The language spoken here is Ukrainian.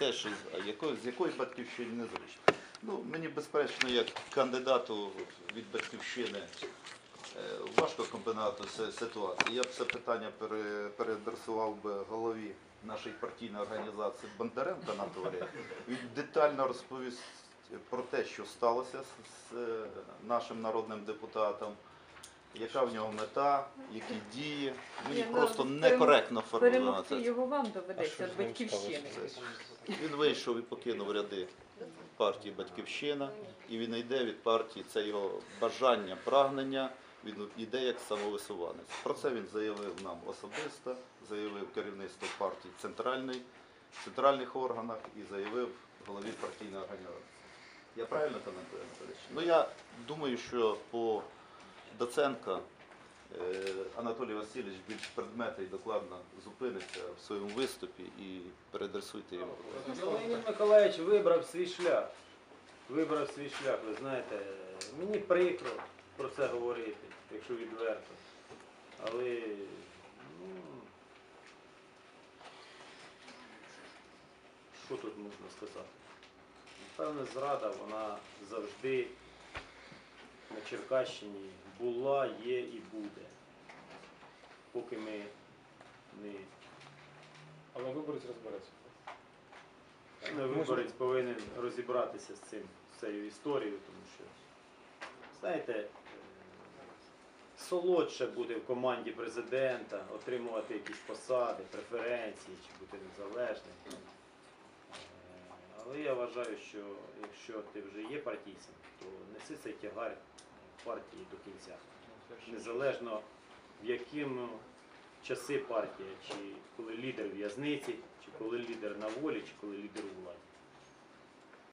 те, що з- якої, з якої батьківщини незручно. Ну, мені безперечно, як кандидату від батьківщини е, важко комбінувати си- ситуації. Я б це питання пере, переадресував би голові нашої партійної організації Бондаренка Анатолія. Він детально розповість про те, що сталося з, з е, нашим народним депутатом. Яка в нього мета, які дії? Мені Ні, ну, просто некоректно Перемогти формулювати. його вам доведеться з з батьківщини. Він вийшов і покинув ряди партії Батьківщина, і він йде від партії. Це його бажання, прагнення. Він йде як самовисуванець. Про це він заявив нам особисто, заявив керівництво партії центральний, в центральних органах і заявив голові партійної організації. Я правильно Анатолій Анатолійович? Ну я думаю, що по Доценка е, Анатолій Васильович більш предметно і докладно зупиниться в своєму виступі і переадресуйте йому. Леонід Миколаївич вибрав свій шлях. Вибрав свій шлях, ви знаєте, мені прикро про це говорити, якщо відверто. Але ну, що тут можна сказати? Певне, зрада, вона завжди Черкащині була, є і буде. Поки ми не Але виборець розбереться. Ну, Виборець повинен розібратися з цим, з цією історією, тому що, знаєте, е, солодше буде в команді президента отримувати якісь посади, преференції чи бути незалежним. Е, Але я вважаю, що якщо ти вже є партійцем, то неси цей тягар партії до кінця. Незалежно в яким часи партія, чи коли лідер в'язниці, чи коли лідер на волі, чи коли лідер у владі.